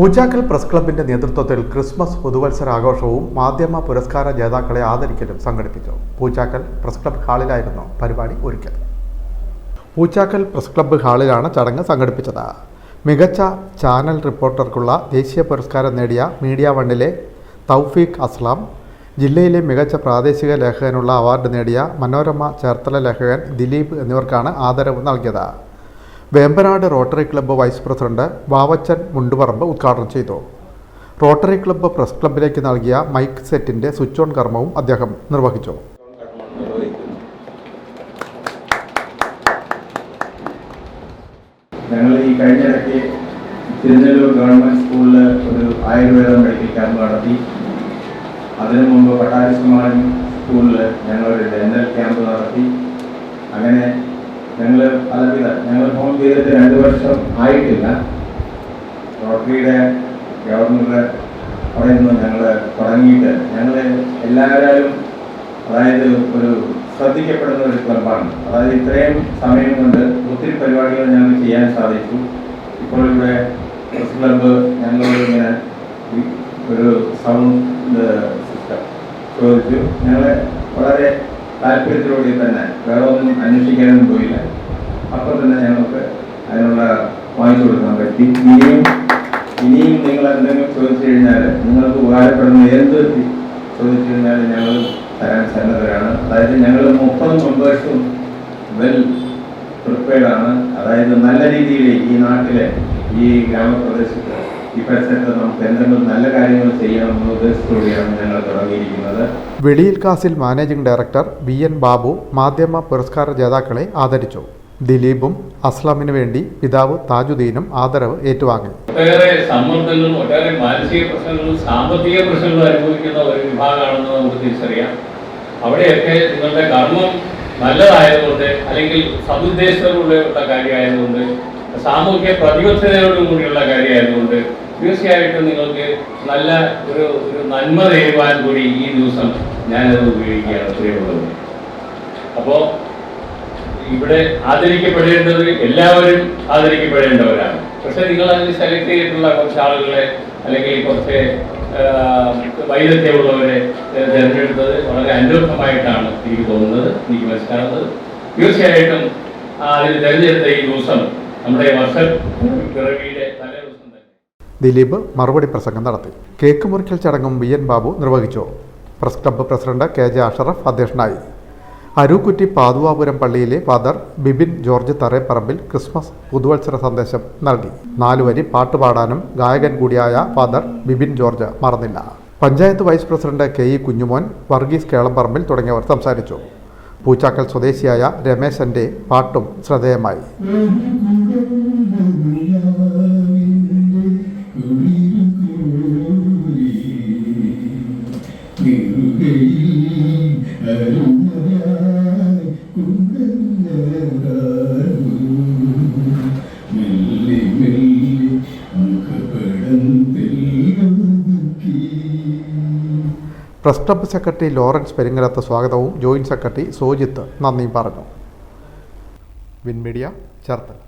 പൂജാക്കൽ press ക്ലബിന്റെ നേതൃത്വത്തിൽ Christmas പുതുവത്സര ആഘോഷവും മാധ്യമ പുരസ്കാര ജേതാക്കളെ ആദരിക്കലും സംഘടിപ്പിച്ചു. പൂച്ചാക്കൽ പ്രസ് ക്ലബ് ഹാളിലായിരുന്നു പരിപാടി ഒരുക്കിയത്. പൂച്ചാക്കൽ പ്രസ് ക്ലബ് ഹാളിലാണ് ചടങ്ങ് സംഘടിപ്പിച്ചത്. മികച്ച ചാനൽ റിപ്പോർട്ടർക്കുള്ള ദേശീയ പുരസ്കാരം നേടിയ മീഡിയ വണ്ണിലെ തൗഫീഖ് അസ്ലാം ജില്ലയിലെ മികച്ച പ്രാദേശിക ലേഖകനുള്ള അവാർഡ് നേടിയ മനോരമ ചേർത്തല ലേഖകൻ ദിലീപ് എന്നിവർക്കാണ് ആദരവ് നൽകിയത്. Vembanad Rotary club vice president Vavachan Mundupparambu ഉദ്ഘാടനം ചെയ്തു. റോട്ടറി ക്ലബ്ബ് പ്രസ് ക്ലബ്ബിലേക്ക് നൽകിയ മൈക്ക് സെറ്റിന്റെ സ്വിച്ച് ഓൺ കർമ്മവും അദ്ദേഹം നിർവഹിച്ചു. ഞങ്ങൾ ഈ കഴിഞ്ഞിടയ്ക്ക് തിരുനെല്ലൂർ ഗവൺമെന്റ് സ്കൂളിൽ ഒരു ആയുർവേദ മെഡിക്കൽ ക്യാമ്പ് നടത്തി. അതിനു മുമ്പ് പട്ടാരി സ്കൂളിൽ ഞങ്ങളൊരു ഡെന്റൽ ക്യാമ്പ് നടത്തി. അങ്ങനെ ഞങ്ങൾ അതല്ല ഞങ്ങൾ ഫോൺ ചെയ്തിട്ട് രണ്ട് വർഷം ആയിട്ടില്ല. റോട്ടറിയുടെ ഗവർണറുടെ അവിടെ നിന്ന് ഞങ്ങൾ തുടങ്ങിയിട്ട് ഞങ്ങൾ എല്ലാവരും അതായത് ഒരു ശ്രദ്ധിക്കപ്പെടുന്ന ഒരു ക്ലബാണ് അതായത് ഇത്രയും സമയം കൊണ്ട് ഒത്തിരി പരിപാടികൾ ഞങ്ങൾക്ക് ചെയ്യാൻ സാധിച്ചു. ഇപ്പോൾ ഇവിടെ പ്രസ് ക്ലബ്ബ് ഞങ്ങളോട് ഇങ്ങനെ ഒരു സൗണ്ട് സിസ്റ്റം ചോദിച്ചു. ഞങ്ങൾ വളരെ താല്പര്യത്തോടെ തന്നെ വേറെ ഒന്നും അന്വേഷിക്കാനൊന്നും പോയില്ല. അപ്പോൾ തന്നെ ഞങ്ങൾക്ക് അതിനുള്ള വാങ്ങിച്ചു കൊടുക്കാൻ പറ്റി. ഇനിയും ഇനിയും നിങ്ങൾ എന്തെങ്കിലും ചോദിച്ചു കഴിഞ്ഞാൽ നിങ്ങൾക്ക് ഉപകാരപ്പെടുന്ന എന്ത് ചോദിച്ചു കഴിഞ്ഞാൽ ഞങ്ങൾ തരാൻ സന്നദ്ധരാണ്. അതായത് ഞങ്ങൾ മുപ്പത് മെമ്പേഴ്സും വെൽ പ്രിപ്പയർഡ് ആണ്. അതായത് നല്ല രീതിയിൽ ഈ നാട്ടിലെ ഈ ഗ്രാമപ്രദേശത്ത് ഈ പരിസരത്ത് നമുക്ക് എന്തെങ്കിലും നല്ല കാര്യങ്ങൾ ചെയ്യണം എന്ന ഉദ്ദേശത്തോടെയാണ് ഞങ്ങൾ തുടങ്ങിയിരിക്കുന്നത്. വെളിയിൽ castle managing director V N Babu മാധ്യമ പുരസ്കാര ജേതാക്കളെ ആദരിച്ചു. ദിലീപും അസ്ലാമിനു വേണ്ടി പിതാവ് താജുദ്ദീനും ആദരവ് ഏറ്റുവാങ്ങി. ഒട്ടേറെ സമ്മർദ്ദങ്ങളും ഒട്ടേറെ മാനസിക പ്രശ്നങ്ങളും സാമ്പത്തിക പ്രശ്നങ്ങളും അനുഭവിക്കുന്ന ഒരു വിഭാഗമാണെന്ന് നമുക്ക് തിരിച്ചറിയാം. അവിടെയൊക്കെ നിങ്ങളുടെ കർമ്മം നല്ലതായതുകൊണ്ട് അല്ലെങ്കിൽ സതുദ്ദേശത്തോടുള്ള കാര്യമായതുകൊണ്ട് സാമൂഹ്യ പ്രതിബദ്ധതയോടും കൂടിയുള്ള കാര്യമായതുകൊണ്ട് തീർച്ചയായിട്ടും നിങ്ങൾക്ക് നല്ല ഒരു ഒരു നന്മ തരുവാൻ കൂടി ഈ ദിവസം ഞാനത് ഉപയോഗിക്കുകയാണ് പ്രിയമുള്ളത് അപ്പോൾ ഇവിടെ ആദരിക്കപ്പെടേണ്ടത് എല്ലാവരും ആദരിക്കപ്പെടേണ്ടവരാണ്. പക്ഷെ നിങ്ങൾ അതിന് സെലക്ട് ചെയ്തിട്ടുള്ള കുറച്ച് ആളുകളെ അല്ലെങ്കിൽ കുറച്ച് വൈദഗ്ധ്യമുള്ളവരെ തിരഞ്ഞെടുത്തത് വളരെ അന്വർത്ഥമായിട്ടാണ് എനിക്ക് തോന്നുന്നത് എനിക്ക് മനസ്സിലാകുന്നത്. തീർച്ചയായിട്ടും ആ, അതിൽ തിരഞ്ഞെടുത്ത ഈ ദിവസം നമ്മുടെ ദിലീപ് മറുപടി പ്രസംഗം നടത്തി. കേക്ക് മുറിക്കൽ ചടങ്ങും വി എൻ ബാബു നിർവഹിച്ചു. Press club president K J Ashraf അധ്യക്ഷനായി. അരൂക്കുറ്റി പാതുവാപുരം പള്ളിയിലെ father Bibin George Thareparambil Christmas പുതുവത്സര സന്ദേശം നൽകി. നാലുവരി പാട്ടുപാടാനും ഗായകൻ കൂടിയായ ഫാദർ ബിബിൻ ജോർജ് മറന്നില്ല. Panchayat vice president K E Kunjumon Varghese Kelamparambil തുടങ്ങിയവർ സംസാരിച്ചു. പൂച്ചാക്കൽ സ്വദേശിയായ രമേശന്റെ പാട്ടും ശ്രദ്ധേയമായി. Press club secretary Lawrence Peringalath സ്വാഗതവും ജോയിന്റ് സെക്രട്ടറി സോജിത്ത് നന്ദിയും പറഞ്ഞു. വിൻമീഡിയ ചേർത്തല.